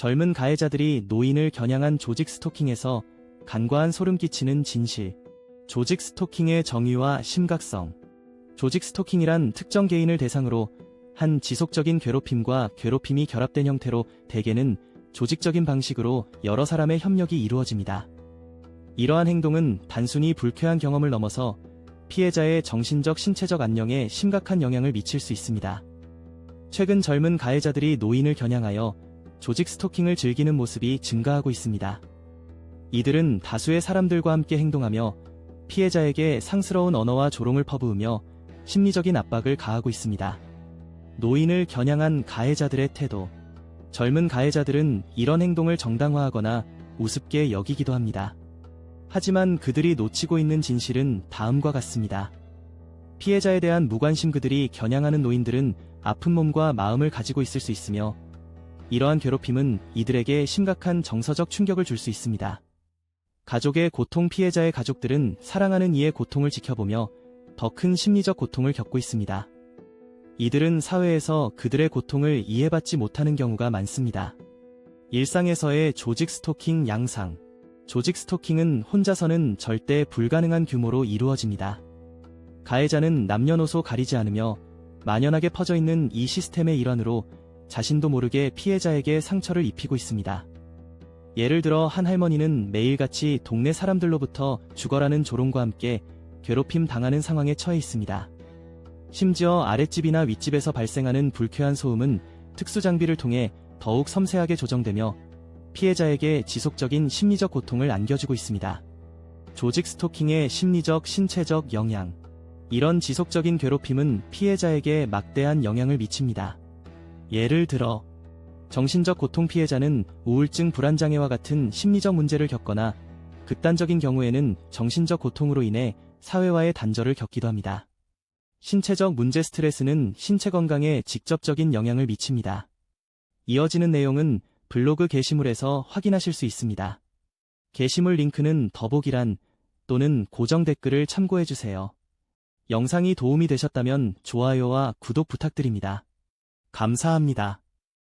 젊은 가해자들이 노인을 겨냥한 조직 스토킹에서 간과한 소름 끼치는 진실. 조직 스토킹의 정의와 심각성. 조직 스토킹이란 특정 개인을 대상으로 한 지속적인 괴롭힘과 괴롭힘이 결합된 형태로 대개는 조직적인 방식으로 여러 사람의 협력이 이루어집니다. 이러한 행동은 단순히 불쾌한 경험을 넘어서 피해자의 정신적 신체적 안녕에 심각한 영향을 미칠 수 있습니다. 최근 젊은 가해자들이 노인을 겨냥하여 조직 스토킹을 즐기는 모습이 증가하고 있습니다. 이들은 다수의 사람들과 함께 행동하며 피해자에게 상스러운 언어와 조롱을 퍼부으며 심리적인 압박을 가하고 있습니다. 노인을 겨냥한 가해자들의 태도. 젊은 가해자들은 이런 행동을 정당화하거나 우습게 여기기도 합니다. 하지만 그들이 놓치고 있는 진실은 다음과 같습니다. 피해자에 대한 무관심 그들이 겨냥하는 노인들은 아픈 몸과 마음을 가지고 있을 수 있으며 이러한 괴롭힘은 이들에게 심각한 정서적 충격을 줄 수 있습니다. 가족의 고통 피해자의 가족들은 사랑하는 이의 고통을 지켜보며 더 큰 심리적 고통을 겪고 있습니다. 이들은 사회에서 그들의 고통을 이해받지 못하는 경우가 많습니다. 일상에서의 조직 스토킹 양상. 조직 스토킹은 혼자서는 절대 불가능한 규모로 이루어집니다. 가해자는 남녀노소 가리지 않으며 만연하게 퍼져 있는 이 시스템의 일환으로 자신도 모르게 피해자에게 상처를 입히고 있습니다. 예를 들어 한 할머니는 매일같이 동네 사람들로부터 죽어라는 조롱과 함께 괴롭힘 당하는 상황에 처해 있습니다. 심지어 아랫집이나 윗집에서 발생하는 불쾌한 소음은 특수 장비를 통해 더욱 섬세하게 조정되며 피해자에게 지속적인 심리적 고통을 안겨주고 있습니다. 조직 스토킹의 심리적, 신체적 영향. 이런 지속적인 괴롭힘은 피해자에게 막대한 영향을 미칩니다. 예를 들어, 정신적 고통 피해자는 우울증 불안장애와 같은 심리적 문제를 겪거나 극단적인 경우에는 정신적 고통으로 인해 사회와의 단절을 겪기도 합니다. 신체적 문제 스트레스는 신체 건강에 직접적인 영향을 미칩니다. 이어지는 내용은 블로그 게시물에서 확인하실 수 있습니다. 게시물 링크는 더보기란 또는 고정 댓글을 참고해주세요. 영상이 도움이 되셨다면 좋아요와 구독 부탁드립니다. 감사합니다.